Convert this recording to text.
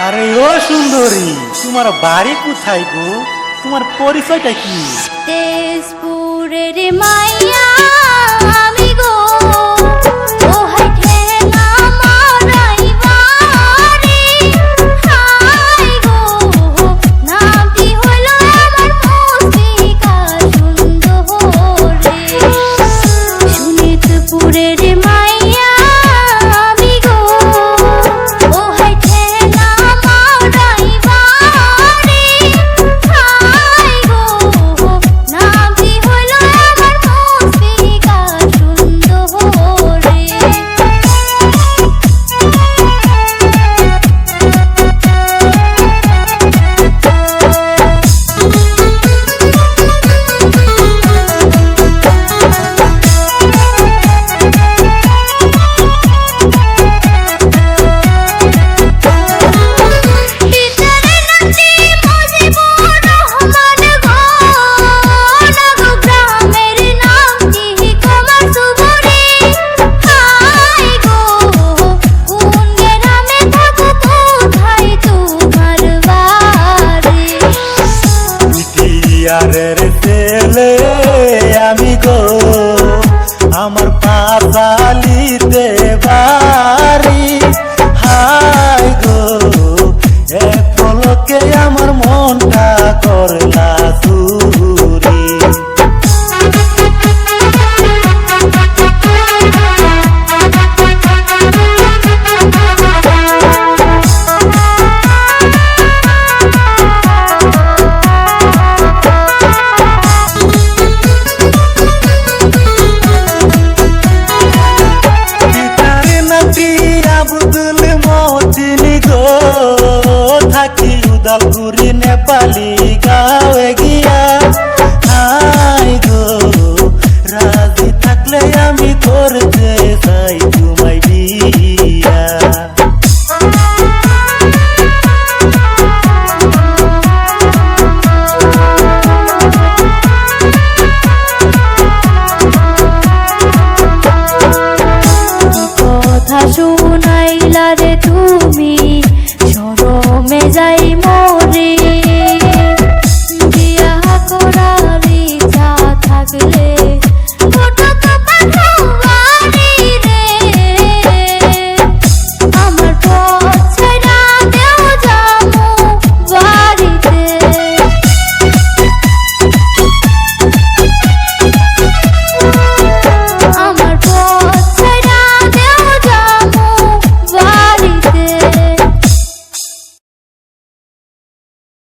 আরে ও সুন্দরী। তোমার বাড়ি কোথায় গো? তোমার পরিচয়টা কি? তেজপুরের মাইয়া। বিটিআরের তেলে আমি গো আমার পাশালিতে বাড়ি। হাই গো এক পলকে আমার মনটা করলা। থাকি উদালগুড়ি নেপালি গাঁয়ে গিয়া হাই গো রাজি থাকলে আমি করতে চাই তোমায় বিয়া তুমি